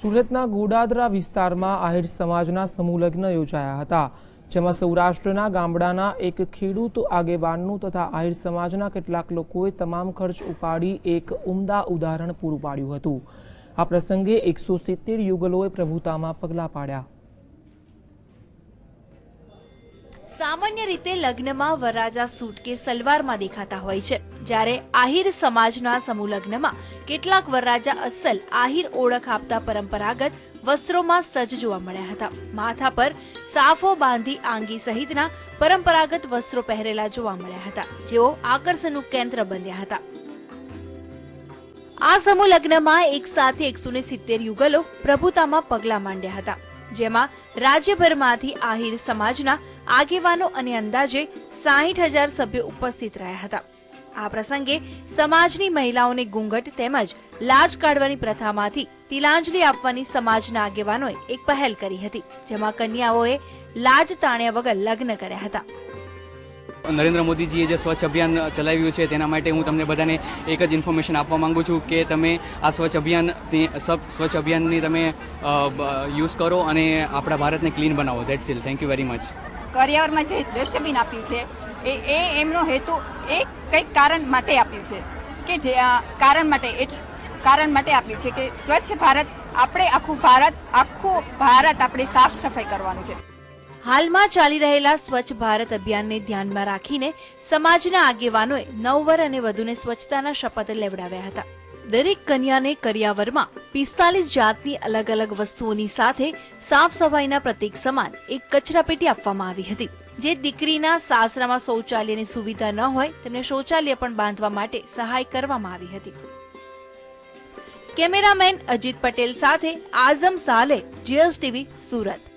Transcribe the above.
સુરતના ગોડાદરા વિસ્તારમાં આહિર સમાજના સમૂહ લગ્ન યોજાયા હતા, જેમાં સૌરાષ્ટ્રના ગામડાના એક ખેડૂત આગેવાનનું તથા આહિર સમાજના કેટલાક લોકોએ તમામ ખર્ચ ઉપાડી એક ઉમદા ઉદાહરણ પૂરું પાડ્યું હતું. આ પ્રસંગે એકસો સિત્તેર યુગલોએ પ્રભુતામાં પગલાં પાડ્યા. સામાન્ય રીતે લગ્નમાં વરરાજા સૂટ કે સલવારમાં દેખાતા હોય છે. જ્યારે આહિર સમાજના સમૂહ લગ્નમાં કેટલાક વરરાજા અસલ આહિર ઓળખ આપતા પરંપરાગત વસ્ત્રોમાં સજ્જ જોવા મળ્યા હતા. માથા પર સાફો બાંધી આંગી સહિતના પરંપરાગત વસ્ત્રો પહેરેલા જોવા મળ્યા હતા. જેઓ આકર્ષણનું કેન્દ્ર બન્યા હતા. આ સમૂહ લગ્નમાં એક સાથે એકસો સિત્તેર યુગલો પ્રભુતામાં પગલા માંડ્યા હતા. જેમાં રાજ્યભરમાંથી આહિર સમાજના આગેવાનો અને અંદાજે સાહીઠ હજાર સભ્યો ઉપસ્થિત રહ્યા હતા. આ પ્રસંગે સમાજની મહિલાઓને ઘૂંઘટ તેમજ લાજ કાઢવાની પ્રથામાંથી તિલાંજલિ આપવાની સમાજના આગેવાનોએ એક પહેલ કરી હતી, જેમાં કન્યાઓએ લાજ તાણ્યા વગર લગ્ન કર્યા હતા. નરેન્દ્ર મોદીજીએ જે સ્વચ્છ અભિયાન ચલાવ્યું છે તેના માટે હું તમને બધાને એક જ ઇન્ફોર્મેશન આપવા માંગુ છું કે તમે આ સ્વચ્છ અભિયાન સ્વચ્છ અભિયાનની તમે યુઝ કરો અને આપણા ભારતને ક્લીન બનાવો. That's all thank you very much કરિયાવરમાં જે ડસ્ટબિન આપ્યું છે, એ એ એમનો હેતુ એ કંઈક કારણ માટે આપ્યું છે કે જે કારણ માટે એટલે, કારણ માટે આપ્યું છે કે સ્વચ્છ ભારત, આપણે આખું ભારત આખું ભારત આપણે સાફ સફાઈ કરવાનું છે. હાલમાં ચાલી રહેલા સ્વચ્છ ભારત અભિયાનને ધ્યાનમાં રાખીને સમાજના આગેવાનોએ નવવર અને વધુને સ્વચ્છતાના શપથ લેવડાવ્યા હતા. દરેક કન્યાને કરિયાવરમાં પિસ્તાલીસ જાતની અલગ અલગ વસ્તુઓની સાથે સાફ સફાઈના પ્રતીક સમાન એક કચરાપેટી આપવામાં આવી હતી. જે દીકરીના સાસરામાં શૌચાલયની સુવિધા ન હોય તેમને શૌચાલય પણ બાંધવા માટે સહાય કરવામાં આવી હતી. કેમેરામેન અજીત પટેલ સાથે આઝમ સાલે જીએસ ટીવી સુરત.